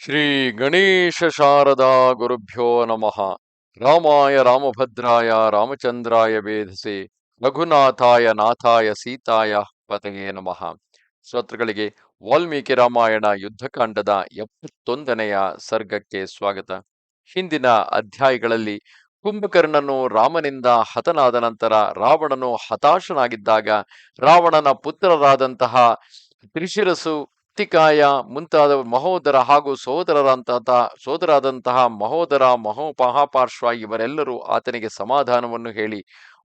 ಶ್ರೀ ಗಣೇಶ ಶಾರದಾ ಗುರುಭ್ಯೋ ನಮಃ. ರಾಮಾಯ ರಾಮಭದ್ರಾಯ ರಾಮಚಂದ್ರಾಯ ವೇಧಸೆ ರಘುನಾಥಾಯ ನಾಥಾಯ ಸೀತಾಯ ಪತಯೇ ನಮಃ. ಸ್ತೋತ್ರಗಳಿಗೆ ವಾಲ್ಮೀಕಿ ರಾಮಾಯಣ ಯುದ್ಧಕಾಂಡದ ಎಪ್ಪತ್ತೊಂದನೆಯ ಸರ್ಗಕ್ಕೆ ಸ್ವಾಗತ. ಹಿಂದಿನ ಅಧ್ಯಾಯಗಳಲ್ಲಿ ಕುಂಭಕರ್ಣನು ರಾಮನಿಂದ ಹತನಾದ ನಂತರ ರಾವಣನು ಹತಾಶನಾಗಿದ್ದಾಗ ರಾವಣನ ಪುತ್ರರಾದಂತಹ ತ್ರಿಶಿರಸು ಅತಿಕಾಯ ಮುಂತಾದ ಮಹೋದರ ಹಾಗೂ ಸೋದರರಂತಹ ಸೋದರಾದಂತಹ ಮಹೋದರ ಮಹೋ ಮಹಾಪಾರ್ಶ್ವ ಇವರೆಲ್ಲರೂ ಆತನಿಗೆ ಸಮಾಧಾನವನ್ನು ಹೇಳಿ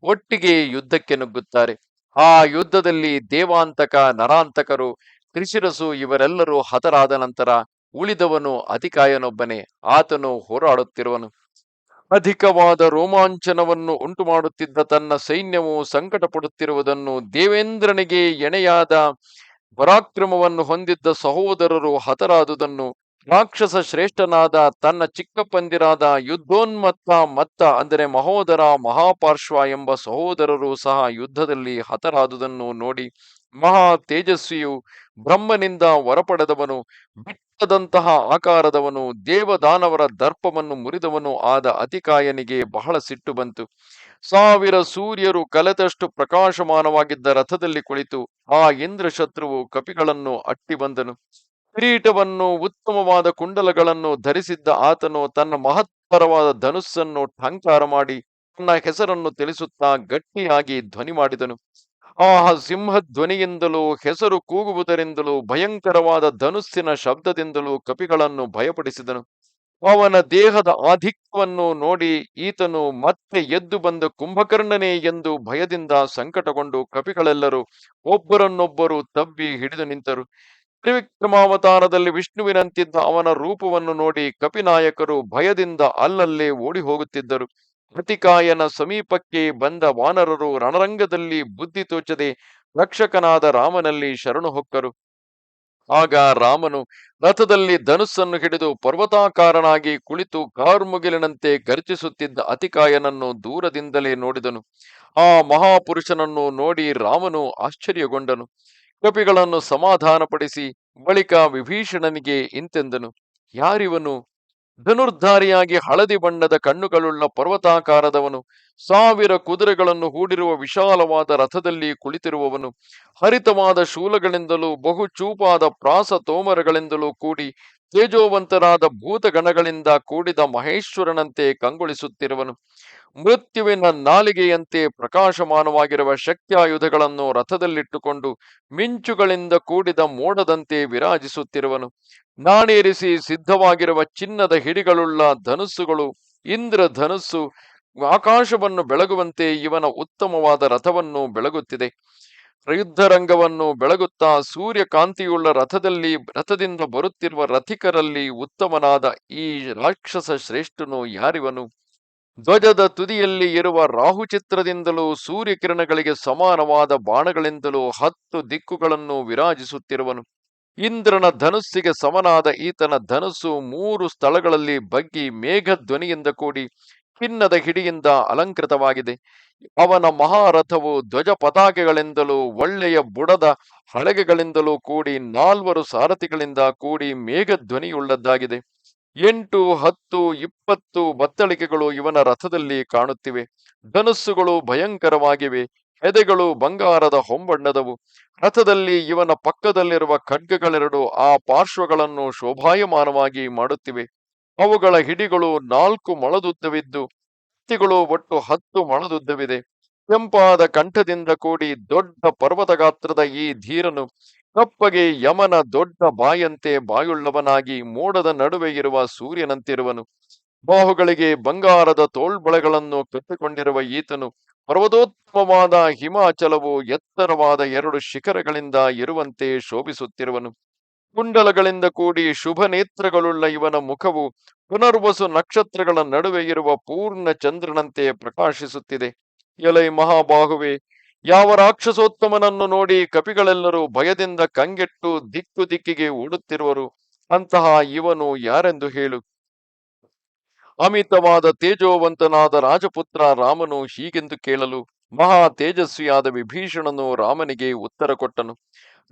ಒಟ್ಟಿಗೆ ಯುದ್ಧಕ್ಕೆ ನುಗ್ಗುತ್ತಾರೆ. ಆ ಯುದ್ಧದಲ್ಲಿ ದೇವಾಂತಕ, ನರಾಂತಕರು, ತ್ರಿಶಿರಸು ಇವರೆಲ್ಲರೂ ಹತರಾದ ನಂತರ ಉಳಿದವನು ಅಧಿಕಾಯನೊಬ್ಬನೇ, ಆತನು ಹೋರಾಡುತ್ತಿರುವನು. ಅಧಿಕವಾದ ರೋಮಾಂಚನವನ್ನು ಉಂಟು ಮಾಡುತ್ತಿದ್ದ ತನ್ನ ಸೈನ್ಯವು ಸಂಕಟ ಪಡುತ್ತಿರುವುದನ್ನು ದೇವೇಂದ್ರನಿಗೆ ಎಣೆಯಾದ ಪರಾಕ್ರಮವನ್ನು ಹೊಂದಿದ್ದ ಸಹೋದರರು ಹತರಾದುದನ್ನು ರಾಕ್ಷಸ ಶ್ರೇಷ್ಠನಾದ ತನ್ನ ಚಿಕ್ಕಪ್ಪಂದಿರಾದ ಯುದ್ಧೋನ್ಮತ್ತ ಮತ್ತ, ಅಂದರೆ ಮಹೋದರ ಮಹಾಪಾರ್ಶ್ವ ಎಂಬ ಸಹೋದರರು ಸಹ ಯುದ್ಧದಲ್ಲಿ ಹತರಾದುದನ್ನು ನೋಡಿ ಮಹಾ ತೇಜಸ್ವಿಯು ಬ್ರಹ್ಮನಿಂದ ಹೊರಪಡೆದವನು, ಬಿಟ್ಟದಂತಹ ಆಕಾರದವನು, ದೇವದಾನವರ ದರ್ಪವನ್ನು ಮುರಿದವನು ಆದ ಅತಿಕಾಯನಿಗೆ ಬಹಳ ಸಿಟ್ಟು ಬಂತು. ಸಾವಿರ ಸೂರ್ಯರು ಕಲೆತಷ್ಟು ಪ್ರಕಾಶಮಾನವಾಗಿದ್ದ ರಥದಲ್ಲಿ ಕುಳಿತು ಆ ಇಂದ್ರ ಶತ್ರುವು ಕಪಿಗಳನ್ನು ಅಟ್ಟಿ ಬಂದನು. ಕಿರೀಟವನ್ನು, ಉತ್ತಮವಾದ ಕುಂಡಲಗಳನ್ನು ಧರಿಸಿದ್ದ ಆತನು ತನ್ನ ಮಹತ್ತರವಾದ ಧನುಸ್ಸನ್ನು ಠಂಕಾರ ಮಾಡಿ ತನ್ನ ಹೆಸರನ್ನು ತಿಳಿಸುತ್ತಾ ಗಟ್ಟಿಯಾಗಿ ಧ್ವನಿ ಮಾಡಿದನು. ಆ ಸಿಂಹ ಧ್ವನಿಯಿಂದಲೂ ಹೆಸರು ಕೂಗುವುದರಿಂದಲೂ, ಭಯಂಕರವಾದ ಧನುಸ್ಸಿನ ಶಬ್ದದಿಂದಲೂ ಕಪಿಗಳನ್ನು ಭಯಪಡಿಸಿದನು. ಅವನ ದೇಹದ ಆಧಿಕ್ಯವನ್ನು ನೋಡಿ ಈತನು ಮತ್ತೆ ಎದ್ದು ಬಂದ ಕುಂಭಕರ್ಣನೇ ಎಂದು ಭಯದಿಂದ ಸಂಕಟಗೊಂಡು ಕಪಿಗಳೆಲ್ಲರೂ ಒಬ್ಬರನ್ನೊಬ್ಬರು ತಬ್ಬಿ ಹಿಡಿದು ನಿಂತರು. ತ್ರಿವಿಕ್ರಮಾವತಾರದಲ್ಲಿ ವಿಷ್ಣುವಿನಂತಿದ್ದ ಅವನ ರೂಪವನ್ನು ನೋಡಿ ಕಪಿನಾಯಕರು ಭಯದಿಂದ ಅಲ್ಲಲ್ಲೇ ಓಡಿ ಹೋಗುತ್ತಿದ್ದರು ಕೃತಿಕಾಯನ ಸಮೀಪಕ್ಕೆ ಬಂದ ವಾನರರು ರಣರಂಗದಲ್ಲಿ ಬುದ್ಧಿ ತೋಚದೆ ರಕ್ಷಕನಾದ ರಾಮನಲ್ಲಿ ಶರಣು ಹೊಕ್ಕರು. ಆಗ ರಾಮನು ರಥದಲ್ಲಿ ಧನುಸ್ಸನ್ನು ಹಿಡಿದು ಪರ್ವತಾಕಾರನಾಗಿ ಕುಳಿತು ಕಾರ್ಮುಗಿಲಿನಂತೆ ಗರ್ಜಿಸುತ್ತಿದ್ದ ಅತಿಕಾಯನನ್ನು ದೂರದಿಂದಲೇ ನೋಡಿದನು. ಆ ಮಹಾಪುರುಷನನ್ನು ನೋಡಿ ರಾಮನು ಆಶ್ಚರ್ಯಗೊಂಡನು. ಕಪಿಗಳನ್ನು ಸಮಾಧಾನಪಡಿಸಿ ಬಳಿಕ ವಿಭೀಷಣನಿಗೆ ಇಂತೆಂದನು. ಯಾರಿವನು? ಧನುರ್ಧಾರಿಯಾಗಿ ಹಳದಿ ಬಣ್ಣದ ಕಣ್ಣುಗಳುಳ್ಳ ಪರ್ವತಾಕಾರದವನು, ಸಾವಿರ ಕುದುರೆಗಳನ್ನು ಹೂಡಿರುವ ವಿಶಾಲವಾದ ರಥದಲ್ಲಿ ಕುಳಿತಿರುವವನು, ಹರಿತವಾದ ಶೂಲಗಳಿಂದಲೂ ಬಹು ಚೂಪಾದ ಪ್ರಾಸ ತೋಮರಗಳಿಂದಲೂ ಕೂಡಿ ತೇಜೋವಂತರಾದ ಭೂತಗಣಗಳಿಂದ ಕೂಡಿದ ಮಹೇಶ್ವರನಂತೆ ಕಂಗೊಳಿಸುತ್ತಿರುವನು. ಮೃತ್ಯುವಿನ ನಾಲಿಗೆಯಂತೆ ಪ್ರಕಾಶಮಾನವಾಗಿರುವ ಶಕ್ತಿಯಾಯುಧಗಳನ್ನು ರಥದಲ್ಲಿಟ್ಟುಕೊಂಡು ಮಿಂಚುಗಳಿಂದ ಕೂಡಿದ ಮೋಡದಂತೆ ವಿರಾಜಿಸುತ್ತಿರುವನು. ನಾಣೇರಿಸಿ ಸಿದ್ಧವಾಗಿರುವ ಚಿನ್ನದ ಹಿಡಿಗಳುಳ್ಳ ಧನುಸ್ಸುಗಳು ಇಂದ್ರ ಧನುಸ್ಸು ಆಕಾಶವನ್ನು ಬೆಳಗುವಂತೆ ಇವನ ಉತ್ತಮವಾದ ರಥವನ್ನು ಬೆಳಗುತ್ತಿದೆ. ಯುದ್ಧರಂಗವನ್ನು ಬೆಳಗುತ್ತಾ ಸೂರ್ಯಕಾಂತಿಯುಳ್ಳ ರಥದಲ್ಲಿ, ರಥದಿಂದ ಬರುತ್ತಿರುವ ರಥಿಕರಲ್ಲಿ ಉತ್ತಮನಾದ ಈ ರಾಕ್ಷಸ ಶ್ರೇಷ್ಠನು ಯಾರಿವನು? ಧ್ವಜದ ತುದಿಯಲ್ಲಿ ಇರುವ ರಾಹುಚಿತ್ರದಿಂದಲೂ ಸೂರ್ಯಕಿರಣಗಳಿಗೆ ಸಮಾನವಾದ ಬಾಣಗಳಿಂದಲೂ ಹತ್ತು ದಿಕ್ಕುಗಳನ್ನು ವಿರಾಜಿಸುತ್ತಿರುವನು. ಇಂದ್ರನ ಧನುಸ್ಸಿಗೆ ಸಮನಾದ ಈತನ ಧನುಸ್ಸು ಮೂರು ಸ್ಥಳಗಳಲ್ಲಿ ಬಗ್ಗಿ ಮೇಘ ಧ್ವನಿಯಿಂದ ಕೂಡಿ ಖಿನ್ನದ ಹಿಡಿಯಿಂದ ಅಲಂಕೃತವಾಗಿದೆ. ಅವನ ಮಹಾರಥವು ಧ್ವಜ ಪತಾಕೆಗಳಿಂದಲೂ ಒಳ್ಳೆಯ ಬುಡದ ಹಳಗೆಗಳಿಂದಲೂ ಕೂಡಿ ನಾಲ್ವರು ಸಾರಥಿಗಳಿಂದ ಕೂಡಿ ಮೇಘ ಧ್ವನಿಯುಳ್ಳದ್ದಾಗಿದೆ ಎಂಟು, ಹತ್ತು, ಇಪ್ಪತ್ತು ಬತ್ತಳಿಕೆಗಳು ಇವನ ರಥದಲ್ಲಿ ಕಾಣುತ್ತಿವೆ. ಧನಸ್ಸುಗಳು ಭಯಂಕರವಾಗಿವೆ. ಎದೆಗಳು ಬಂಗಾರದ ಹೊಂಬಣ್ಣದವು. ರಥದಲ್ಲಿ ಇವನ ಪಕ್ಕದಲ್ಲಿರುವ ಖಡ್ಗಗಳೆರಡು ಆ ಪಾರ್ಶ್ವಗಳನ್ನು ಶೋಭಾಯಮಾನವಾಗಿ ಮಾಡುತ್ತಿವೆ. ಅವುಗಳ ಹಿಡಿಗಳು ನಾಲ್ಕು ಮೊಳದುದ್ದವಿದ್ದು ಕತ್ತಿಗಳು ಒಟ್ಟು ಹತ್ತು ಮೊಳದುದ್ದವಿದೆ ಕೆಂಪಾದ ಕಂಠದಿಂದ ಕೂಡಿ ದೊಡ್ಡ ಪರ್ವತ ಗಾತ್ರದ ಈ ಧೀರನು ಕಪ್ಪಗೆ ಯಮನ ದೊಡ್ಡ ಬಾಯಂತೆ ಬಾಯುಳ್ಳವನಾಗಿ ಮೋಡದ ನಡುವೆ ಇರುವ ಸೂರ್ಯನಂತಿರುವನು. ಬಾಹುಗಳಿಗೆ ಬಂಗಾರದ ತೋಳ್ಬಳೆಗಳನ್ನು ಕಟ್ಟಿಕೊಂಡಿರುವ ಈತನು ಪರ್ವತೋತ್ತಮವಾದ ಹಿಮಾಚಲವು ಎತ್ತರವಾದ ಎರಡು ಶಿಖರಗಳಿಂದ ಇರುವಂತೆ ಶೋಭಿಸುತ್ತಿರುವನು. ಕುಂಡಲಗಳಿಂದ ಕೂಡಿ ಶುಭ ನೇತ್ರಗಳುಳ್ಳ ಇವನ ಮುಖವು ಪುನರ್ವಸು ನಕ್ಷತ್ರಗಳ ನಡುವೆ ಇರುವ ಪೂರ್ಣ ಚಂದ್ರನಂತೆ ಪ್ರಕಾಶಿಸುತ್ತಿದೆ. ಎಲೈ ಮಹಾಬಾಹುವೆ ಯಾವ ರಾಕ್ಷಸೋತ್ತಮನನ್ನು ನೋಡಿ ಕಪಿಗಳೆಲ್ಲರೂ ಭಯದಿಂದ ಕಂಗೆಟ್ಟು ದಿಕ್ಕು ದಿಕ್ಕಿಗೆ ಓಡುತ್ತಿರುವರು, ಅಂತಹ ಇವನು ಯಾರೆಂದು ಹೇಳು. ಅಮಿತವಾದ ತೇಜೋವಂತನಾದ ರಾಜಪುತ್ರ ರಾಮನು ಹೀಗೆಂದು ಕೇಳಲು ಮಹಾ ತೇಜಸ್ವಿಯಾದ ವಿಭೀಷಣನು ರಾಮನಿಗೆ ಉತ್ತರ ಕೊಟ್ಟನು.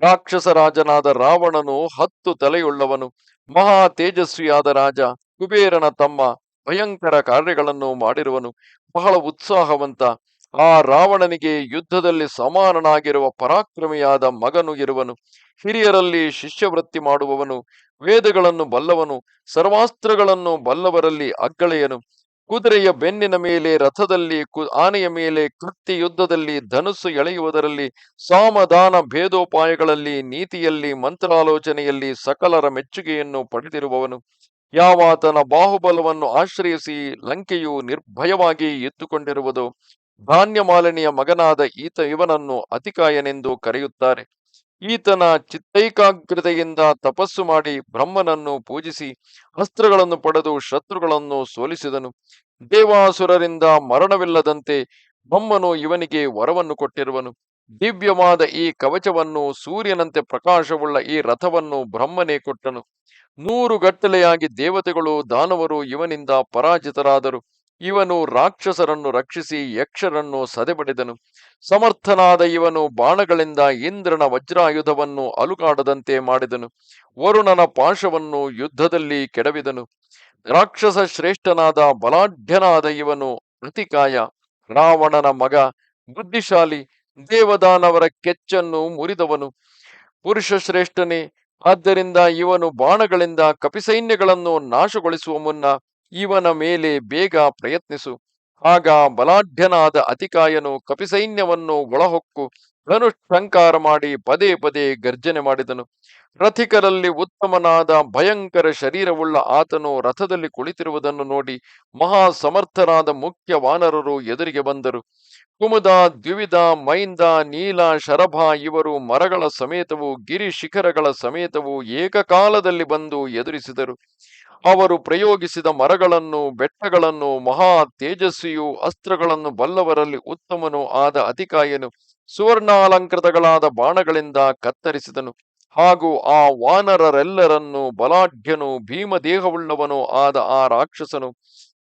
ರಾಕ್ಷಸ ರಾಜನಾದ ರಾವಣನು ಹತ್ತು ತಲೆಯುಳ್ಳವನು, ಮಹಾ ತೇಜಸ್ವಿಯಾದ ರಾಜ ಕುಬೇರನ ತಮ್ಮ ಭಯಂಕರ ಕಾರ್ಯಗಳನ್ನು ಮಾಡಿರುವನು, ಬಹಳ ಉತ್ಸಾಹವಂತ ಆ ರಾವಣನಿಗೆ ಯುದ್ಧದಲ್ಲಿ ಸಮಾನನಾಗಿರುವ ಪರಾಕ್ರಮಿಯಾದ ಮಗನು ಇರುವನು. ಹಿರಿಯರಲ್ಲಿ ಶಿಷ್ಯವೃತ್ತಿ ಮಾಡುವವನು, ವೇದಗಳನ್ನು ಬಲ್ಲವನು, ಸರ್ವಾಸ್ತ್ರಗಳನ್ನು ಬಲ್ಲವರಲ್ಲಿ ಅಗ್ಗಳೆಯನು. ಕುದುರೆಯ ಬೆನ್ನಿನ ಮೇಲೆ ರಥದಲ್ಲಿ ಆನೆಯ ಮೇಲೆ ಕತ್ತಿ ಯುದ್ಧದಲ್ಲಿ ಧನುಸ್ಸು ಎಳೆಯುವುದರಲ್ಲಿ, ಸಾಮದಾನ ಭೇದೋಪಾಯಗಳಲ್ಲಿ, ನೀತಿಯಲ್ಲಿ, ಮಂತ್ರಾಲೋಚನೆಯಲ್ಲಿ ಸಕಲರ ಮೆಚ್ಚುಗೆಯನ್ನು ಪಡೆದಿರುವವನು. ಯಾವಾತನ ಬಾಹುಬಲವನ್ನು ಆಶ್ರಯಿಸಿ ಲಂಕೆಯು ನಿರ್ಭಯವಾಗಿ ಎತ್ತುಕೊಂಡಿರುವುದು. ಧಾನ್ಯಮಾಲಿನಿಯ ಮಗನಾದ ಈತ ಇವನನ್ನು ಅತಿಕಾಯನೆಂದು ಕರೆಯುತ್ತಾರೆ. ಈತನ ಚಿತ್ತೈಕಾಗ್ರತೆಯಿಂದ ತಪಸ್ಸು ಮಾಡಿ ಬ್ರಹ್ಮನನ್ನು ಪೂಜಿಸಿ ಅಸ್ತ್ರಗಳನ್ನು ಪಡೆದು ಶತ್ರುಗಳನ್ನು ಸೋಲಿಸಿದನು. ದೇವಾಸುರರಿಂದ ಮರಣವಿಲ್ಲದಂತೆ ಬ್ರಹ್ಮನು ಇವನಿಗೆ ವರವನ್ನು ಕೊಟ್ಟಿರುವನು. ದಿವ್ಯವಾದ ಈ ಕವಚವನ್ನು ಸೂರ್ಯನಂತೆ ಪ್ರಕಾಶವುಳ್ಳ ಈ ರಥವನ್ನು ಬ್ರಹ್ಮನೇ ಕೊಟ್ಟನು. ನೂರು ಗಟ್ಟಲೆಯಾಗಿ ದೇವತೆಗಳು ದಾನವರು ಇವನಿಂದ ಪರಾಜಿತರಾದರು. ಇವನು ರಾಕ್ಷಸರನ್ನು ರಕ್ಷಿಸಿ ಯಕ್ಷರನ್ನು ಸದೆಬಡಿದನು. ಸಮರ್ಥನಾದ ಇವನು ಬಾಣಗಳಿಂದ ಇಂದ್ರನ ವಜ್ರಾಯುಧವನ್ನು ಅಲುಗಾಡದಂತೆ ಮಾಡಿದನು. ವರುಣನ ಪಾಶವನ್ನು ಯುದ್ಧದಲ್ಲಿ ಕೆಡವಿದನು. ರಾಕ್ಷಸ ಶ್ರೇಷ್ಠನಾದ ಬಲಾಢ್ಯನಾದ ಇವನು ಅತಿಕಾಯ ರಾವಣನ ಮಗ, ಬುದ್ಧಿಶಾಲಿ, ದೇವದಾನವರ ಕೆಚ್ಚನ್ನು ಮುರಿದವನು. ಪುರುಷ ಶ್ರೇಷ್ಠನೇ, ಆದ್ದರಿಂದ ಇವನು ಬಾಣಗಳಿಂದ ಕಪಿಸೈನ್ಯಗಳನ್ನು ನಾಶಗೊಳಿಸುವ ಮುನ್ನ ಇವನ ಮೇಲೆ ಬೇಗ ಪ್ರಯತ್ನಿಸು. ಆಗ ಬಲಾಢ್ಯನಾದ ಅತಿಕಾಯನು ಕಪಿಸೈನ್ಯವನ್ನು ಒಳಹೊಕ್ಕು. ಧನುಷ್ಠಂಕಾರ ಮಾಡಿ ಪದೇ ಪದೇ ಗರ್ಜನೆ ಮಾಡಿದನು. ರಥಿಕರಲ್ಲಿ ಉತ್ತಮನಾದ ಭಯಂಕರ ಶರೀರವುಳ್ಳ ಆತನು ರಥದಲ್ಲಿ ಕುಳಿತಿರುವುದನ್ನು ನೋಡಿ ಮಹಾ ಸಮರ್ಥರಾದ ಮುಖ್ಯ ವಾನರರು ಎದುರಿಗೆ ಬಂದರು. ಕುಮುದ, ದ್ವಿವಿಧ, ಮೈಂದ, ನೀಲ, ಶರಭ ಇವರು ಮರಗಳ ಸಮೇತವು ಗಿರಿ ಶಿಖರಗಳ ಸಮೇತವು ಏಕಕಾಲದಲ್ಲಿ ಬಂದು ಎದುರಿಸಿದರು. ಅವರು ಪ್ರಯೋಗಿಸಿದ ಮರಗಳನ್ನು, ಬೆಟ್ಟಗಳನ್ನು, ಮಹಾ ತೇಜಸ್ವಿಯು ಅಸ್ತ್ರಗಳನ್ನು ಬಲ್ಲವರಲ್ಲಿ ಉತ್ತಮನು ಆದ ಅತಿಕಾಯನು. ಸುವರ್ಣಾಲಂಕೃತಗಳಾದ ಬಾಣಗಳಿಂದ ಕತ್ತರಿಸಿದನು. ಹಾಗೂ ಆ ವಾನರರೆಲ್ಲರನ್ನು ಬಲಾಢ್ಯನು, ಭೀಮದೇಹವುಳ್ಳವನು ಆದ ಆ ರಾಕ್ಷಸನು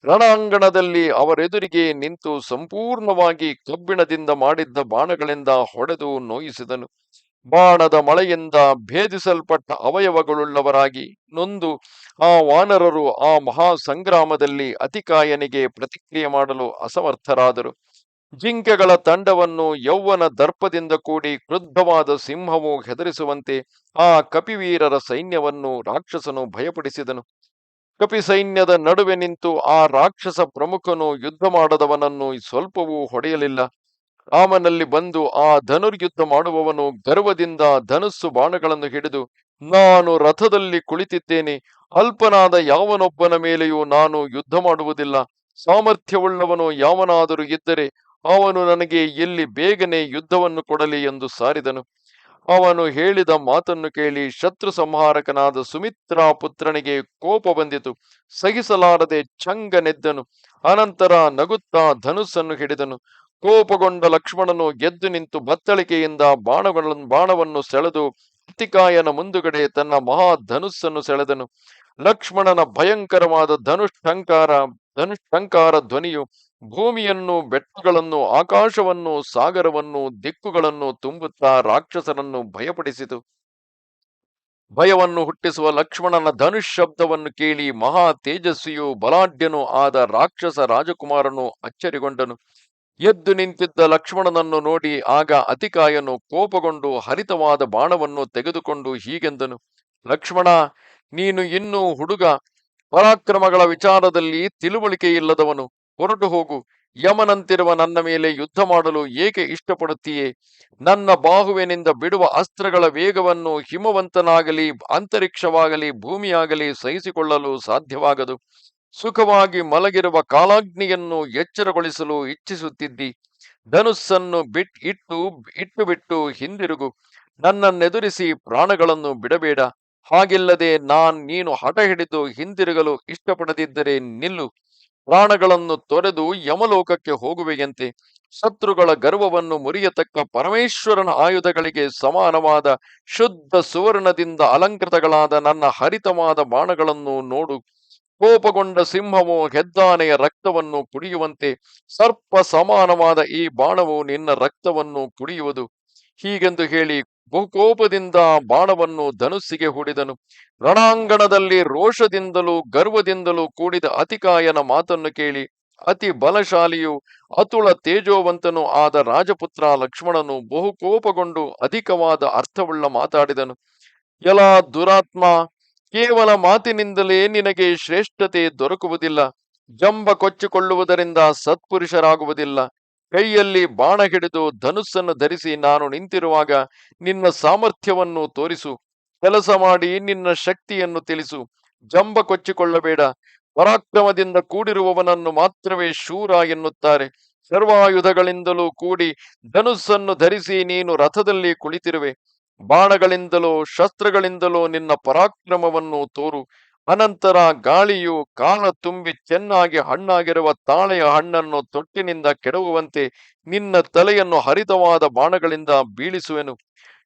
ರಣಾಂಗಣದಲ್ಲಿ ಅವರೆದುರಿಗೆ ನಿಂತು ಸಂಪೂರ್ಣವಾಗಿ ಕಬ್ಬಿಣದಿಂದ ಮಾಡಿದ್ದ ಬಾಣಗಳಿಂದ ಹೊಡೆದು ನೋಯಿಸಿದನು. ಬಾಣದ ಮಳೆಯಿಂದ ಭೇದಿಸಲ್ಪಟ್ಟ ಅವಯವಗಳುಳ್ಳವರಾಗಿ ನೊಂದು ಆ ವಾನರರು ಆ ಮಹಾ ಸಂಗ್ರಾಮದಲ್ಲಿ ಅತಿಕಾಯನಿಗೆ ಪ್ರತಿಕ್ರಿಯೆ ಮಾಡಲು ಅಸಮರ್ಥರಾದರು. ಜಿಂಕೆಗಳ ತಂಡವನ್ನು ಯೌವನ ದರ್ಪದಿಂದ ಕೂಡಿ ಕ್ರುದ್ಧವಾದ ಸಿಂಹವು ಹೆದರಿಸುವಂತೆ ಆ ಕಪಿವೀರರ ಸೈನ್ಯವನ್ನು ರಾಕ್ಷಸನು ಭಯಪಡಿಸಿದನು. ಕಪಿ ಸೈನ್ಯದ ನಡುವೆ ನಿಂತು ಆ ರಾಕ್ಷಸ ಪ್ರಮುಖನು ಯುದ್ಧ ಮಾಡದವನನ್ನು ಸ್ವಲ್ಪವೂ ಹೊಡೆಯಲಿಲ್ಲ. ರಾಮನಲ್ಲಿ ಬಂದು ಆ ಧನುರ್ಯುದ್ಧ ಮಾಡುವವನು ಗರ್ವದಿಂದ ಧನುಸ್ಸು ಬಾಣಗಳನ್ನು ಹಿಡಿದು, ನಾನು ರಥದಲ್ಲಿ ಕುಳಿತಿದ್ದೇನೆ, ಅಲ್ಪನಾದ ಯಾವನೊಬ್ಬನ ಮೇಲೆಯೂ ನಾನು ಯುದ್ಧ ಮಾಡುವುದಿಲ್ಲ. ಸಾಮರ್ಥ್ಯವುಳ್ಳವನು ಯಾವನಾದರೂ ಇದ್ದರೆ ಅವನು ನನಗೆ ಎಲ್ಲಿ ಬೇಗನೆ ಯುದ್ಧವನ್ನು ಕೊಡಲಿ ಎಂದು ಸಾರಿದನು. ಅವನು ಹೇಳಿದ ಮಾತನ್ನು ಕೇಳಿ ಶತ್ರು ಸಂಹಾರಕನಾದ ಸುಮಿತ್ರಾ ಪುತ್ರನಿಗೆ ಕೋಪ ಬಂದಿತು. ಸಹಿಸಲಾರದೆ ಚಂಗನೆದ್ದನು ಅನಂತರ ನಗುತ್ತಾ ಧನುಸ್ಸನ್ನು ಹಿಡಿದನು. ಕೋಪಗೊಂಡ ಲಕ್ಷ್ಮಣನು ಗೆದ್ದು ನಿಂತು ಬತ್ತಳಿಕೆಯಿಂದ ಬಾಣಗಳನ್ನು ಬಾಣವನ್ನು ಸೆಳೆದು ಕೃತಿಕಾಯನ ಮುಂದುಗಡೆ ತನ್ನ ಮಹಾ ಧನುಸ್ಸನ್ನು ಸೆಳೆದನು. ಲಕ್ಷ್ಮಣನ ಭಯಂಕರವಾದ ಧನುಷ್ಠಂಕಾರ ಧನುಷ್ಠಂಕಾರ ಧ್ವನಿಯು ಭೂಮಿಯನ್ನು, ಬೆಟ್ಟಗಳನ್ನು, ಆಕಾಶವನ್ನು, ಸಾಗರವನ್ನು, ದಿಕ್ಕುಗಳನ್ನು ತುಂಬುತ್ತಾ ರಾಕ್ಷಸರನ್ನು ಭಯಪಡಿಸಿತು. ಭಯವನ್ನು ಹುಟ್ಟಿಸುವ ಲಕ್ಷ್ಮಣನ ಧನುಷ್ ಶಬ್ದವನ್ನು ಕೇಳಿ ಮಹಾ ತೇಜಸ್ವಿಯು ಬಲಾಢ್ಯನೂ ಆದ ರಾಕ್ಷಸ ರಾಜಕುಮಾರನು ಅಚ್ಚರಿಗೊಂಡನು. ಎದ್ದು ನಿಂತಿದ್ದ ಲಕ್ಷ್ಮಣನನ್ನು ನೋಡಿ ಆಗ ಅತಿಕಾಯನು ಕೋಪಗೊಂಡು ಹರಿತವಾದ ಬಾಣವನ್ನು ತೆಗೆದುಕೊಂಡು ಹೀಗೆಂದನು. ಲಕ್ಷ್ಮಣ, ನೀನು ಇನ್ನೂ ಹುಡುಗ ಪರಾಕ್ರಮಗಳ ವಿಚಾರದಲ್ಲಿ ತಿಳುವಳಿಕೆ ಇಲ್ಲದವನು ಹೊರಟು ಹೋಗು, ಯಮನಂತಿರುವ ನನ್ನ ಮೇಲೆ ಯುದ್ಧ ಮಾಡಲು ಏಕೆ ಇಷ್ಟಪಡುತ್ತೀಯೇ? ನನ್ನ ಬಾಹುವಿನಿಂದ ಬಿಡುವ ಅಸ್ತ್ರಗಳ ವೇಗವನ್ನು ಹಿಮವಂತನಾಗಲಿ, ಅಂತರಿಕ್ಷವಾಗಲಿ, ಭೂಮಿಯಾಗಲಿ ಸಹಿಸಿಕೊಳ್ಳಲು ಸಾಧ್ಯವಾಗದು. ಸುಖವಾಗಿ ಮಲಗಿರುವ ಕಾಲಾಗ್ನಿಯನ್ನು ಎಚ್ಚರಗೊಳಿಸಲು ಇಚ್ಛಿಸುತ್ತಿದ್ದಿ. ಧನುಸ್ಸನ್ನು ಬಿಟ್ ಇಟ್ಟು ಇಟ್ಟು ಬಿಟ್ಟು ಹಿಂದಿರುಗು. ನನ್ನನ್ನೆದುರಿಸಿ ಪ್ರಾಣಗಳನ್ನು ಬಿಡಬೇಡ. ಹಾಗಿಲ್ಲದೆ ನಾನ್ ನೀನು ಹಠ ಹಿಡಿದು ಹಿಂದಿರುಗಲು ಇಷ್ಟಪಡದಿದ್ದರೆ ನಿಲ್ಲು. ಪ್ರಾಣಗಳನ್ನು ತೊರೆದು ಯಮಲೋಕಕ್ಕೆ ಹೋಗುವೆಯಂತೆ. ಶತ್ರುಗಳ ಗರ್ವವನ್ನು ಮುರಿಯತಕ್ಕ ಪರಮೇಶ್ವರನ ಆಯುಧಗಳಿಗೆ ಸಮಾನವಾದ ಶುದ್ಧ ಸುವರ್ಣದಿಂದ ಅಲಂಕೃತಗಳಾದ ನನ್ನ ಹರಿತವಾದ ಬಾಣಗಳನ್ನು ನೋಡು. ಕೋಪಗೊಂಡ ಸಿಂಹವು ಹೆದ್ದಾನೆಯ ರಕ್ತವನ್ನು ಕುಡಿಯುವಂತೆ ಸರ್ಪ ಸಮಾನವಾದ ಈ ಬಾಣವು ನಿನ್ನ ರಕ್ತವನ್ನು ಕುಡಿಯುವುದು. ಹೀಗೆಂದು ಹೇಳಿ ಬಹುಕೋಪದಿಂದ ಬಾಣವನ್ನು ಧನುಸ್ಸಿಗೆ ಹೂಡಿದನು. ರಣಾಂಗಣದಲ್ಲಿ ರೋಷದಿಂದಲೂ ಗರ್ವದಿಂದಲೂ ಕೂಡಿದ ಅತಿಕಾಯನ ಮಾತನ್ನು ಕೇಳಿ ಅತಿ ಬಲಶಾಲಿಯು ಅತುಳ ತೇಜೋವಂತನು ಆದ ರಾಜಪುತ್ರ ಲಕ್ಷ್ಮಣನು ಬಹುಕೋಪಗೊಂಡು ಅಧಿಕವಾದ ಅರ್ಥವುಳ್ಳ ಮಾತಾಡಿದನು. ಎಲ ದುರಾತ್ಮ, ಕೇವಲ ಮಾತಿನಿಂದಲೇ ನಿನಗೆ ಶ್ರೇಷ್ಠತೆ ದೊರಕುವುದಿಲ್ಲ. ಜಂಬ ಕೊಚ್ಚಿಕೊಳ್ಳುವುದರಿಂದ ಸತ್ಪುರುಷರಾಗುವುದಿಲ್ಲ. ಕೈಯಲ್ಲಿ ಬಾಣ ಹಿಡಿದು ಧನುಸ್ಸನ್ನು ಧರಿಸಿ ನಾನು ನಿಂತಿರುವಾಗ ನಿನ್ನ ಸಾಮರ್ಥ್ಯವನ್ನು ತೋರಿಸು, ಕೆಲಸ ಮಾಡಿ ನಿನ್ನ ಶಕ್ತಿಯನ್ನು ತಿಳಿಸು. ಜಂಬ ಕೊಚ್ಚಿಕೊಳ್ಳಬೇಡ. ಪರಾಕ್ರಮದಿಂದ ಕೂಡಿರುವವನನ್ನು ಮಾತ್ರವೇ ಶೂರ ಎನ್ನುತ್ತಾರೆ. ಸರ್ವಾಯುಧಗಳಿಂದಲೂ ಕೂಡಿ ಧನುಸ್ಸನ್ನು ಧರಿಸಿ ನೀನು ರಥದಲ್ಲಿ ಕುಳಿತಿರುವೆ. ಬಾಣಗಳಿಂದಲೋ ಶಸ್ತ್ರಗಳಿಂದಲೋ ನಿನ್ನ ಪರಾಕ್ರಮವನ್ನು ತೋರು. ಅನಂತರ ಗಾಳಿಯು ಕಾಲ ತುಂಬಿ ಚೆನ್ನಾಗಿ ಹಣ್ಣಾಗಿರುವ ತಾಳೆಯ ಹಣ್ಣನ್ನು ತೊಟ್ಟಿನಿಂದ ಕೆಡವುವಂತೆ ನಿನ್ನ ತಲೆಯನ್ನು ಹರಿತವಾದ ಬಾಣಗಳಿಂದ ಬೀಳಿಸುವೆನು.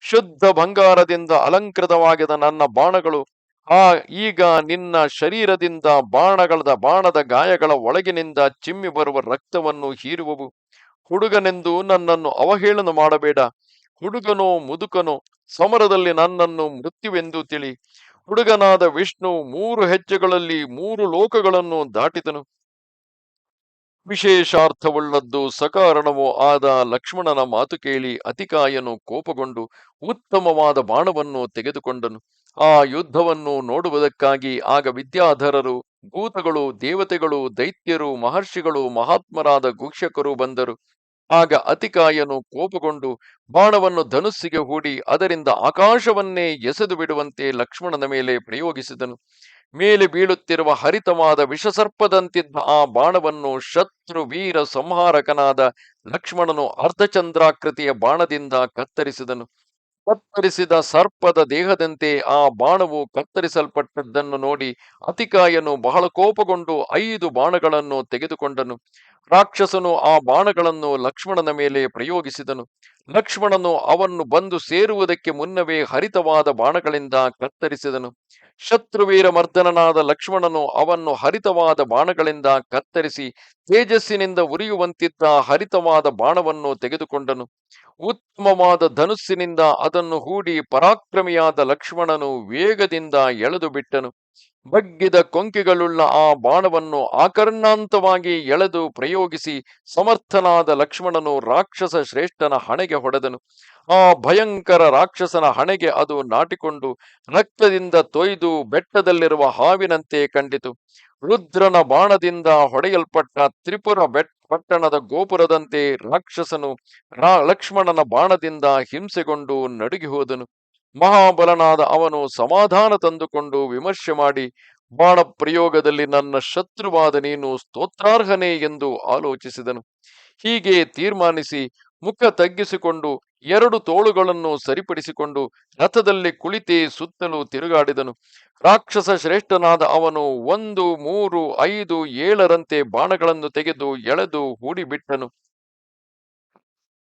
ಶುದ್ಧ ಬಂಗಾರದಿಂದ ಅಲಂಕೃತವಾಗಿದ ನನ್ನ ಬಾಣಗಳು, ಆ ಈಗ ನಿನ್ನ ಶರೀರದಿಂದ ಬಾಣಗಳ ಬಾಣದ ಗಾಯಗಳ ಒಳಗಿನಿಂದ ಚಿಮ್ಮಿ ಬರುವ ರಕ್ತವನ್ನು ಹೀರುವವು. ಹುಡುಗನೆಂದು ನನ್ನನ್ನು ಅವಹೇಳನ ಮಾಡಬೇಡ. ಹುಡುಗನೋ ಮುದುಕನೋ, ಸಮರದಲ್ಲಿ ನನ್ನನ್ನು ಮೃತ್ಯುವೆಂದು ತಿಳಿ. ಹುಡುಗನಾದ ವಿಷ್ಣು ಮೂರು ಹೆಜ್ಜೆಗಳಲ್ಲಿ ಮೂರು ಲೋಕಗಳನ್ನು ದಾಟಿದನು. ವಿಶೇಷಾರ್ಥವುಳ್ಳದ್ದು ಸಕಾರಣವೋ ಆದ ಲಕ್ಷ್ಮಣನ ಮಾತು ಕೇಳಿ ಅತಿಕಾಯನು ಕೋಪಗೊಂಡು ಉತ್ತಮವಾದ ಬಾಣವನ್ನು ತೆಗೆದುಕೊಂಡನು. ಆ ಯುದ್ಧವನ್ನು ನೋಡುವುದಕ್ಕಾಗಿ ಆಗ ವಿದ್ಯಾಧರರು, ಭೂತಗಳು, ದೇವತೆಗಳು, ದೈತ್ಯರು, ಮಹರ್ಷಿಗಳು, ಮಹಾತ್ಮರಾದ ಗುಕ್ಷಕರು ಬಂದರು. ಆಗ ಅತಿಕಾಯನು ಕೋಪಗೊಂಡು, ಬಾಣವನ್ನು ಧನುಸ್ಸಿಗೆ ಹೂಡಿ, ಅದರಿಂದ ಆಕಾಶವನ್ನೇ ಎಸೆದು ಬಿಡುವಂತೆ ಲಕ್ಷ್ಮಣನ ಮೇಲೆ ಪ್ರಯೋಗಿಸಿದನು. ಮೇಲೆ ಬೀಳುತ್ತಿರುವ ಹರಿತವಾದ ವಿಷಸರ್ಪದಂತಿದ್ದ ಆ ಬಾಣವನ್ನು ಶತ್ರು ವೀರ ಸಂಹಾರಕನಾದ ಲಕ್ಷ್ಮಣನು ಅರ್ಧಚಂದ್ರಾಕೃತಿಯ ಬಾಣದಿಂದ ಕತ್ತರಿಸಿದನು. ಕತ್ತರಿಸಿದ ಸರ್ಪದ ದೇಹದಂತೆ ಆ ಬಾಣವು ಕತ್ತರಿಸಲ್ಪಟ್ಟದ್ದನ್ನು ನೋಡಿ ಅತಿಕಾಯನು ಬಹಳ ಕೋಪಗೊಂಡು ಐದು ಬಾಣಗಳನ್ನು ತೆಗೆದುಕೊಂಡನು. ರಾಕ್ಷಸನು ಆ ಬಾಣಗಳನ್ನು ಲಕ್ಷ್ಮಣನ ಮೇಲೆ ಪ್ರಯೋಗಿಸಿದನು. ಲಕ್ಷ್ಮಣನು ಅವನ್ನು ಬಂದು ಸೇರುವುದಕ್ಕೆ ಮುನ್ನವೇ ಹರಿತವಾದ ಬಾಣಗಳಿಂದ ಕತ್ತರಿಸಿದನು. ಶತ್ರುವೀರ ಮರ್ದನನಾದ ಲಕ್ಷ್ಮಣನು ಅವನ್ನು ಹರಿತವಾದ ಬಾಣಗಳಿಂದ ಕತ್ತರಿಸಿ ತೇಜಸ್ಸಿನಿಂದ ಉರಿಯುವಂತಿದ್ದ ಹರಿತವಾದ ಬಾಣವನ್ನು ತೆಗೆದುಕೊಂಡನು. ಉತ್ತಮವಾದ ಧನುಸ್ಸಿನಿಂದ ಅದನ್ನು ಹೂಡಿ ಪರಾಕ್ರಮಿಯಾದ ಲಕ್ಷ್ಮಣನು ವೇಗದಿಂದ ಎಳೆದು ಬಿಟ್ಟನು ಬಗ್ಗಿದ ಕೊಂಕಿಗಳುಳ್ಳ ಆ ಬಾಣವನ್ನು ಆಕರ್ಣಾಂತವಾಗಿ ಎಳೆದು ಪ್ರಯೋಗಿಸಿ ಸಮರ್ಥನಾದ ಲಕ್ಷ್ಮಣನು ರಾಕ್ಷಸ ಶ್ರೇಷ್ಠನ ಹಣೆಗೆ ಹೊಡೆದನು. ಆ ಭಯಂಕರ ರಾಕ್ಷಸನ ಹಣೆಗೆ ಅದು ನಾಟಿಕೊಂಡು ರಕ್ತದಿಂದ ತೊಯ್ದು ಬೆಟ್ಟದಲ್ಲಿರುವ ಹಾವಿನಂತೆ ಕಂಡಿತು. ರುದ್ರನ ಬಾಣದಿಂದ ಹೊಡೆಯಲ್ಪಟ್ಟ ತ್ರಿಪುರ ಪಟ್ಟಣದ ಗೋಪುರದಂತೆ ರಾಕ್ಷಸನು ರಾ ಲಕ್ಷ್ಮಣನ ಬಾಣದಿಂದ ಹಿಂಸೆಗೊಂಡು ನಡುಗಿ ಹೋದನು. ಮಹಾಬಲನಾದ ಅವನು ಸಮಾಧಾನ ತಂದುಕೊಂಡು ವಿಮರ್ಶೆ ಮಾಡಿ, ಬಾಣ ಪ್ರಯೋಗದಲ್ಲಿ ನನ್ನ ಶತ್ರುವಾದ ನೀನು ಸ್ತೋತ್ರಾರ್ಹನೆ ಎಂದು ಆಲೋಚಿಸಿದನು. ಹೀಗೆ ತೀರ್ಮಾನಿಸಿ ಮುಖ ತಗ್ಗಿಸಿಕೊಂಡು ಎರಡು ತೋಳುಗಳನ್ನು ಸರಿಪಡಿಸಿಕೊಂಡು ರಥದಲ್ಲಿ ಕುಳಿತೇ ಸುತ್ತಲೂ ತಿರುಗಾಡಿದನು. ರಾಕ್ಷಸ ಶ್ರೇಷ್ಠನಾದ ಅವನು ಒಂದು, ಮೂರು, ಐದು, ಏಳರಂತೆ ಬಾಣಗಳನ್ನು ತೆಗೆದು ಎಳೆದು ಹೂಡಿಬಿಟ್ಟನು.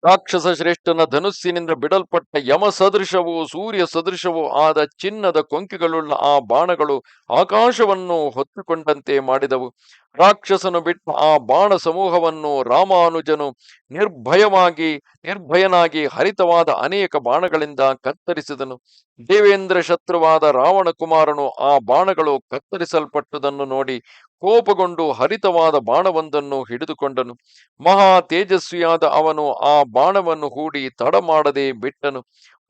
ರಾಕ್ಷಸ ಶ್ರೇಷ್ಠನ ಧನುಸ್ಸಿನಿಂದ ಬಿಡಲ್ಪಟ್ಟ ಯಮ ಸದೃಶವೂ, ಸೂರ್ಯ ಸದೃಶವೂ ಆದ ಚಿನ್ನದ ಕೊಂಕಿಗಳುಳ್ಳ ಆ ಬಾಣಗಳು ಆಕಾಶವನ್ನು ಹೊತ್ತುಕೊಂಡಂತೆ ಮಾಡಿದವು. ರಾಕ್ಷಸನು ಬಿಟ್ಟ ಆ ಬಾಣ ಸಮೂಹವನ್ನು ರಾಮಾನುಜನು ನಿರ್ಭಯವಾಗಿ, ನಿರ್ಭಯನಾಗಿ ಹರಿತವಾದ ಅನೇಕ ಬಾಣಗಳಿಂದ ಕತ್ತರಿಸಿದನು. ದೇವೇಂದ್ರ ಶತ್ರುವಾದ ರಾವಣ ಕುಮಾರನು ಆ ಬಾಣಗಳು ಕತ್ತರಿಸಲ್ಪಟ್ಟುದನ್ನು ನೋಡಿ ಕೋಪಗೊಂಡು ಹರಿತವಾದ ಬಾಣವೊಂದನ್ನು ಹಿಡಿದುಕೊಂಡನು. ಮಹಾ ತೇಜಸ್ವಿಯಾದ ಅವನು ಆ ಬಾಣವನ್ನು ಹೂಡಿ ತಡ ಮಾಡದೆ ಬಿಟ್ಟನು.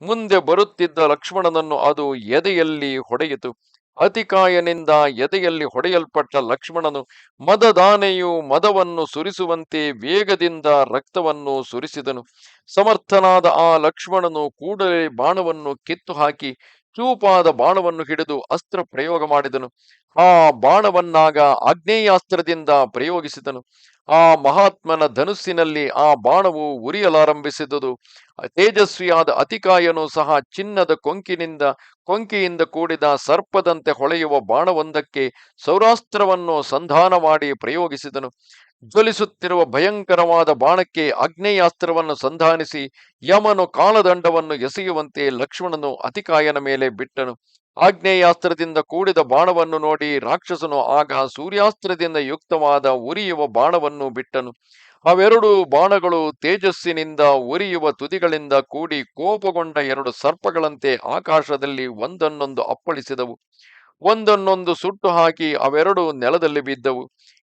ಮುಂದೆ ಬರುತ್ತಿದ್ದ ಲಕ್ಷ್ಮಣನನ್ನು ಅದು ಎದೆಯಲ್ಲಿ ಹೊಡೆಯಿತು. ಅತಿಕಾಯನಿಂದ ಎದೆಯಲ್ಲಿ ಹೊಡೆಯಲ್ಪಟ್ಟ ಲಕ್ಷ್ಮಣನು ಮದದಾನೆಯು ಮದವನ್ನು ಸುರಿಸುವಂತೆ ವೇಗದಿಂದ ರಕ್ತವನ್ನು ಸುರಿಸಿದನು. ಸಮರ್ಥನಾದ ಆ ಲಕ್ಷ್ಮಣನು ಕೂಡಲೇ ಬಾಣವನ್ನು ಕಿತ್ತು ಹಾಕಿ ಚೂಪಾದ ಬಾಣವನ್ನು ಹಿಡಿದು ಅಸ್ತ್ರ ಪ್ರಯೋಗ ಮಾಡಿದನು. ಆ ಬಾಣವನ್ನಾಗ ಆಗ್ನೇಯಾಸ್ತ್ರದಿಂದ ಪ್ರಯೋಗಿಸಿದನು. ಆ ಮಹಾತ್ಮನ ಧನುಸ್ಸಿನಲ್ಲಿ ಆ ಬಾಣವು ಉರಿಯಲಾರಂಭಿಸಿದುದು. ತೇಜಸ್ವಿಯಾದ ಅತಿಕಾಯನು ಸಹ ಚಿನ್ನದ ಕೊಂಕಿನಿಂದ, ಕೊಂಕಿಯಿಂದ ಕೂಡಿದ ಸರ್ಪದಂತೆ ಹೊಳೆಯುವ ಬಾಣವೊಂದಕ್ಕೆ ಸೌರಾಸ್ತ್ರವನ್ನು ಸಂಧಾನ ಮಾಡಿ ಪ್ರಯೋಗಿಸಿದನು. ಜ್ವಲಿಸುತ್ತಿರುವ ಭಯಂಕರವಾದ ಬಾಣಕ್ಕೆ ಆಗ್ನೇಯಾಸ್ತ್ರವನ್ನು ಸಂಧಾನಿಸಿ ಯಮನು ಕಾಲದಂಡವನ್ನು ಎಸೆಯುವಂತೆ ಲಕ್ಷ್ಮಣನು ಅತಿಕಾಯನ ಮೇಲೆ ಬಿಟ್ಟನು. ಆಗ್ನೇಯಾಸ್ತ್ರದಿಂದ ಕೂಡಿದ ಬಾಣವನ್ನು ನೋಡಿ ರಾಕ್ಷಸನು ಆಗ ಸೂರ್ಯಾಸ್ತ್ರದಿಂದ ಯುಕ್ತವಾದ ಉರಿಯುವ ಬಾಣವನ್ನು ಬಿಟ್ಟನು. ಅವೆರಡು ಬಾಣಗಳು ತೇಜಸ್ಸಿನಿಂದ ಉರಿಯುವ ತುದಿಗಳಿಂದ ಕೂಡಿ ಕೋಪಗೊಂಡ ಎರಡು ಸರ್ಪಗಳಂತೆ ಆಕಾಶದಲ್ಲಿ ಒಂದನ್ನೊಂದು ಅಪ್ಪಳಿಸಿದವು. ಒಂದನ್ನೊಂದು ಸುಟ್ಟು ಹಾಕಿ ಅವೆರಡು ನೆಲದಲ್ಲಿ ಬಿದ್ದವು.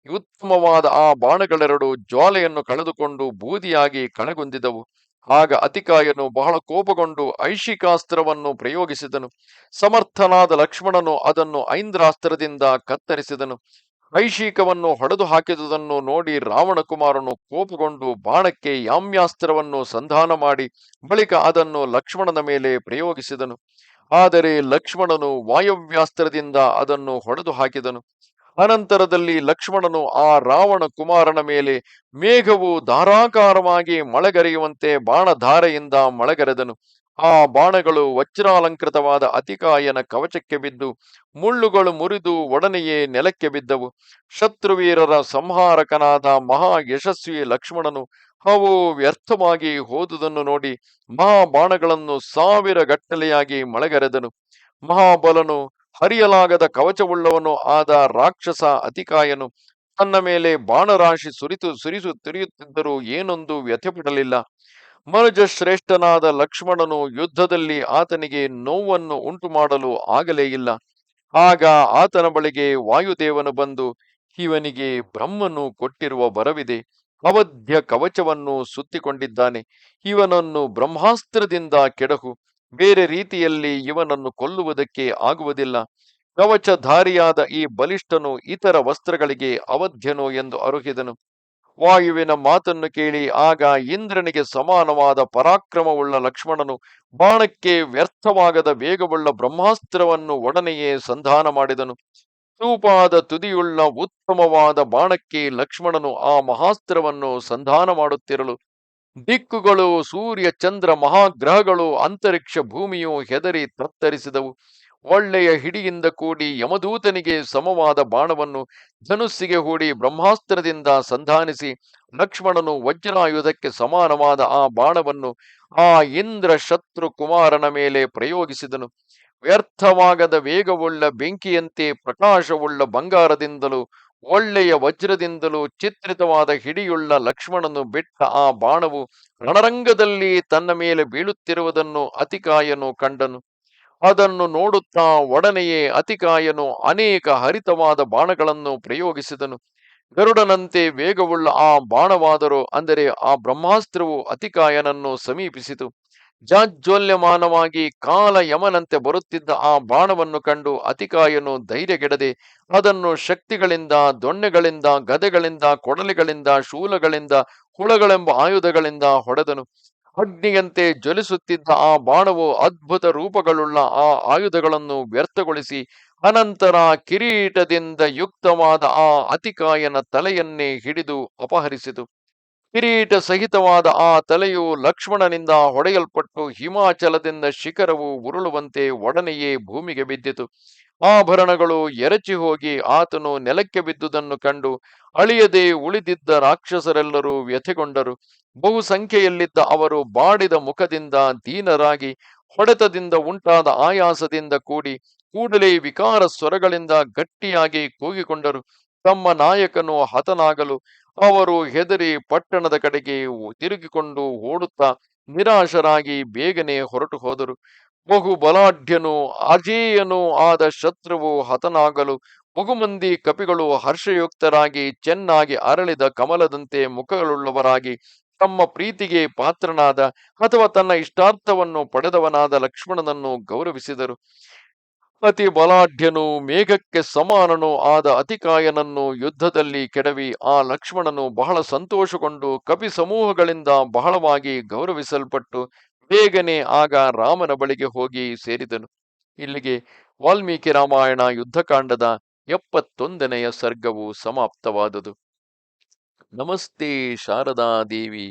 ಉತ್ತಮವಾದ ಆ ಬಾಣಗಳೆರಡು ಜ್ವಾಲೆಯನ್ನು ಕಳೆದುಕೊಂಡು ಬೂದಿಯಾಗಿ ಕಣಗುಂದಿದವು. ಆಗ ಅತಿಕಾಯನು ಬಹಳ ಕೋಪಗೊಂಡು ಐಶಿಕಾಸ್ತ್ರವನ್ನು ಪ್ರಯೋಗಿಸಿದನು. ಸಮರ್ಥನಾದ ಲಕ್ಷ್ಮಣನು ಅದನ್ನು ಐಂದ್ರಾಸ್ತ್ರದಿಂದ ಕತ್ತರಿಸಿದನು. ಐಶಿಕವನ್ನು ಹೊಡೆದು ಹಾಕಿದುದನ್ನು ನೋಡಿ ರಾವಣಕುಮಾರನು ಕೋಪಗೊಂಡು ಬಾಣಕ್ಕೆ ಯಾಮ್ಯಾಸ್ತ್ರವನ್ನು ಸಂಧಾನ ಮಾಡಿ ಬಳಿಕ ಅದನ್ನು ಲಕ್ಷ್ಮಣನ ಮೇಲೆ ಪ್ರಯೋಗಿಸಿದನು. ಆದರೆ ಲಕ್ಷ್ಮಣನು ವಾಯವ್ಯಾಸ್ತ್ರದಿಂದ ಅದನ್ನು ಹೊಡೆದು ಹಾಕಿದನು. ಅನಂತರದಲ್ಲಿ ಲಕ್ಷ್ಮಣನು ಆ ರಾವಣ ಕುಮಾರನ ಮೇಲೆ ಮೇಘವು ಧಾರಾಕಾರವಾಗಿ ಮಳೆಗರೆಯುವಂತೆ ಬಾಣಧಾರೆಯಿಂದ ಮಳೆಗರೆದನು. ಆ ಬಾಣಗಳು ವಜ್ರಾಲಂಕೃತವಾದ ಅತಿಕಾಯನ ಕವಚಕ್ಕೆ ಬಿದ್ದು ಮುಳ್ಳುಗಳು ಮುರಿದು ಒಡನೆಯೇ ನೆಲಕ್ಕೆ ಬಿದ್ದವು. ಶತ್ರುವೀರರ ಸಂಹಾರಕನಾದ ಮಹಾ ಯಶಸ್ವಿ ಲಕ್ಷ್ಮಣನು ಅವು ವ್ಯರ್ಥವಾಗಿ ಹೋದುದನ್ನು ನೋಡಿ ಮಹಾಬಾಣಗಳನ್ನು ಸಾವಿರ ಗಟ್ಟಲೆಯಾಗಿ ಮಳೆಗರೆದನು. ಮಹಾಬಲನು ಹರಿಯಲಾಗದ ಕವಚವುಳ್ಳವನು ಆದ ರಾಕ್ಷಸ ಅತಿಕಾಯನು ತನ್ನ ಮೇಲೆ ಬಾಣರಾಶಿ ಸುರಿತು ಸುರಿಸು ತಿರಿಯುತ್ತಿದ್ದರೂ ಏನೊಂದು ವ್ಯಥೆಪಡಲಿಲ್ಲ. ಮನುಜ ಶ್ರೇಷ್ಠನಾದ ಲಕ್ಷ್ಮಣನು ಯುದ್ಧದಲ್ಲಿ ಆತನಿಗೆ ನೋವನ್ನು ಉಂಟು ಮಾಡಲು ಆಗಲೇ ಇಲ್ಲ. ಆಗ ಆತನ ಬಳಿಗೆ ವಾಯುದೇವನು ಬಂದು, ಇವನಿಗೆ ಬ್ರಹ್ಮನು ಕೊಟ್ಟಿರುವ ಬರವಿದೆ ಅವಧ್ಯ ಕವಚವನ್ನು ಸುತ್ತಿಕೊಂಡಿದ್ದಾನೆ. ಇವನನ್ನು ಬ್ರಹ್ಮಾಸ್ತ್ರದಿಂದ ಕೆಡಹು. ಬೇರೆ ರೀತಿಯಲ್ಲಿ ಇವನನ್ನು ಕೊಲ್ಲುವುದಕ್ಕೆ ಆಗುವುದಿಲ್ಲ. ಕವಚಧಾರಿಯಾದ ಈ ಬಲಿಷ್ಠನು ಇತರ ವಸ್ತ್ರಗಳಿಗೆ ಅವಧ್ಯನು ಎಂದು ಅರುಹಿದನು. ವಾಯುವಿನ ಮಾತನ್ನು ಕೇಳಿ ಆಗ ಇಂದ್ರನಿಗೆ ಸಮಾನವಾದ ಪರಾಕ್ರಮವುಳ್ಳ ಲಕ್ಷ್ಮಣನು ಬಾಣಕ್ಕೆ ವ್ಯರ್ಥವಾಗದ ವೇಗವುಳ್ಳ ಬ್ರಹ್ಮಾಸ್ತ್ರವನ್ನು ಒಡನೆಯೇ ಸಂಧಾನ ಮಾಡಿದನು. ಚೂಪಾದ ತುದಿಯುಳ್ಳ ಉತ್ತಮವಾದ ಬಾಣಕ್ಕೆ ಲಕ್ಷ್ಮಣನು ಆ ಮಹಾಸ್ತ್ರವನ್ನು ಸಂಧಾನ ಮಾಡುತ್ತಿರಲು ದಿಕ್ಕುಗಳು, ಸೂರ್ಯ, ಚಂದ್ರ, ಮಹಾಗ್ರಹಗಳು, ಅಂತರಿಕ್ಷ ಭೂಮಿಯು ಹೆದರಿ ತತ್ತರಿಸಿದವು. ಒಳ್ಳೆಯ ಹಿಡಿಯಿಂದ ಕೂಡಿ ಯಮದೂತನಿಗೆ ಸಮವಾದ ಬಾಣವನ್ನು ಧನುಸ್ಸಿಗೆ ಹೂಡಿ ಬ್ರಹ್ಮಾಸ್ತ್ರದಿಂದ ಸಂಧಾನಿಸಿ ಲಕ್ಷ್ಮಣನು ವಜ್ರಾಯುಧಕ್ಕೆ ಸಮಾನವಾದ ಆ ಬಾಣವನ್ನು ಆ ಇಂದ್ರ ಶತ್ರು ಕುಮಾರನ ಮೇಲೆ ಪ್ರಯೋಗಿಸಿದನು. ವ್ಯರ್ಥವಾಗದ ವೇಗವುಳ್ಳ ಬೆಂಕಿಯಂತೆ ಪ್ರಕಾಶವುಳ್ಳ ಬಂಗಾರದಿಂದಲೂ ಒಳ್ಳೆಯ ವಜ್ರದಿಂದಲೂ ಚಿತ್ರಿತವಾದ ಹಿಡಿಯುಳ್ಳ ಲಕ್ಷ್ಮಣನು ಬಿಟ್ಟ ಆ ಬಾಣವು ರಣರಂಗದಲ್ಲಿ ತನ್ನ ಮೇಲೆ ಬೀಳುತ್ತಿರುವುದನ್ನು ಅತಿಕಾಯನು ಕಂಡನು. ಅದನ್ನು ನೋಡುತ್ತಾ ಒಡನೆಯೇ ಅತಿಕಾಯನು ಅನೇಕ ಹರಿತವಾದ ಬಾಣಗಳನ್ನು ಪ್ರಯೋಗಿಸಿದನು. ಗರುಡನಂತೆ ವೇಗವುಳ್ಳ ಆ ಬಾಣವಾದರೂ ಅಂದರೆ ಆ ಬ್ರಹ್ಮಾಸ್ತ್ರವು ಅತಿಕಾಯನನ್ನು ಸಮೀಪಿಸಿತು. ಜಾಜ್ವಲ್ಯಮಾನವಾಗಿ ಕಾಲ ಯಮನಂತೆ ಬರುತ್ತಿದ್ದ ಆ ಬಾಣವನ್ನು ಕಂಡು ಅತಿಕಾಯನು ಧೈರ್ಯಗೆಡದೆ, ಅದನ್ನು ಶಕ್ತಿಗಳಿಂದ, ದೊಣ್ಣೆಗಳಿಂದ, ಗದೆಗಳಿಂದ, ಕೊಡಲಿಗಳಿಂದ, ಶೂಲಗಳಿಂದ, ಹುಳಗಳೆಂಬ ಆಯುಧಗಳಿಂದ ಹೊಡೆದನು. ಅಗ್ನಿಯಂತೆ ಜ್ವಲಿಸುತ್ತಿದ್ದ ಆ ಬಾಣವು ಅದ್ಭುತ ರೂಪಗಳುಳ್ಳ ಆ ಆಯುಧಗಳನ್ನು ವ್ಯರ್ಥಗೊಳಿಸಿ, ಅನಂತರ ಕಿರೀಟದಿಂದ ಯುಕ್ತವಾದ ಆ ಅತಿಕಾಯನ ತಲೆಯನ್ನೇ ಹಿಡಿದು ಅಪಹರಿಸಿತು. ಕಿರೀಟ ಸಹಿತವಾದ ಆ ತಲೆಯು ಲಕ್ಷ್ಮಣನಿಂದ ಹೊಡೆಯಲ್ಪಟ್ಟು ಹಿಮಾಚಲದಿಂದ ಶಿಖರವು ಉರುಳುವಂತೆ ಒಡನೆಯೇ ಭೂಮಿಗೆ ಬಿದ್ದಿತು. ಆಭರಣಗಳು ಎರಚಿ ಹೋಗಿ ಆತನು ನೆಲಕ್ಕೆ ಬಿದ್ದುದನ್ನು ಕಂಡು ಅಳಿಯದೆ ಉಳಿದಿದ್ದ ರಾಕ್ಷಸರೆಲ್ಲರೂ ವ್ಯಥೆಗೊಂಡರು. ಬಹು ಸಂಖ್ಯೆಯಲ್ಲಿದ್ದ ಅವರು ಬಾಡಿದ ಮುಖದಿಂದ ದೀನರಾಗಿ ಹೊಡೆತದಿಂದ ಉಂಟಾದ ಆಯಾಸದಿಂದ ಕೂಡಿ ಕೂಡಲೇ ವಿಕಾರ ಸ್ವರಗಳಿಂದ ಗಟ್ಟಿಯಾಗಿ ಕೂಗಿಕೊಂಡರು. ತಮ್ಮ ನಾಯಕನು ಹತನಾಗಲು ಅವರು ಹೆದರಿ ಪಟ್ಟಣದ ಕಡೆಗೆ ತಿರುಗಿಕೊಂಡು ಓಡುತ್ತಾ ನಿರಾಶರಾಗಿ ಬೇಗನೆ ಹೊರಟು ಹೋದರು. ಬಹು ಬಲಾಢ್ಯನು ಅಜೇಯನೂ ಆದ ಶತ್ರುವು ಹತನಾಗಲು ಬಹುಮಂದಿ ಕಪಿಗಳು ಹರ್ಷಯುಕ್ತರಾಗಿ ಚೆನ್ನಾಗಿ ಅರಳಿದ ಕಮಲದಂತೆ ಮುಖಗಳುಳ್ಳವರಾಗಿ ತಮ್ಮ ಪ್ರೀತಿಗೆ ಪಾತ್ರನಾದ ಅಥವಾ ತನ್ನ ಇಷ್ಟಾರ್ಥವನ್ನು ಪಡೆದವನಾದ ಲಕ್ಷ್ಮಣನನ್ನು ಗೌರವಿಸಿದರು. ಅತಿ ಬಲಾಢ್ಯನು ಮೇಘಕ್ಕೆ ಸಮಾನನು ಆದ ಅತಿಕಾಯನನ್ನು ಯುದ್ಧದಲ್ಲಿ ಕೆಡವಿ ಆ ಲಕ್ಷ್ಮಣನು ಬಹಳ ಸಂತೋಷಗೊಂಡು ಕಪಿ ಸಮೂಹಗಳಿಂದ ಬಹಳವಾಗಿ ಗೌರವಿಸಲ್ಪಟ್ಟು ಬೇಗನೆ ಆಗ ರಾಮನ ಬಳಿಗೆ ಹೋಗಿ ಸೇರಿದನು. ಇಲ್ಲಿಗೆ ವಾಲ್ಮೀಕಿ ರಾಮಾಯಣ ಯುದ್ಧಕಾಂಡದ ಎಪ್ಪತ್ತೊಂದನೆಯ ಸರ್ಗವು ಸಮಾಪ್ತವಾದುದು. ನಮಸ್ತೆ ಶಾರದಾ ದೇವಿ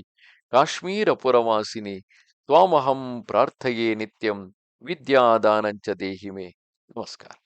ಕಾಶ್ಮೀರ ಪುರವಾಸಿನಿ ತ್ವಾಮಹಂ ಪ್ರಾರ್ಥಯೇ ನಿತ್ಯಂ, ವಿದ್ಯಾದಾನಂಚ ದೇಹಿಮೆ. Oscar.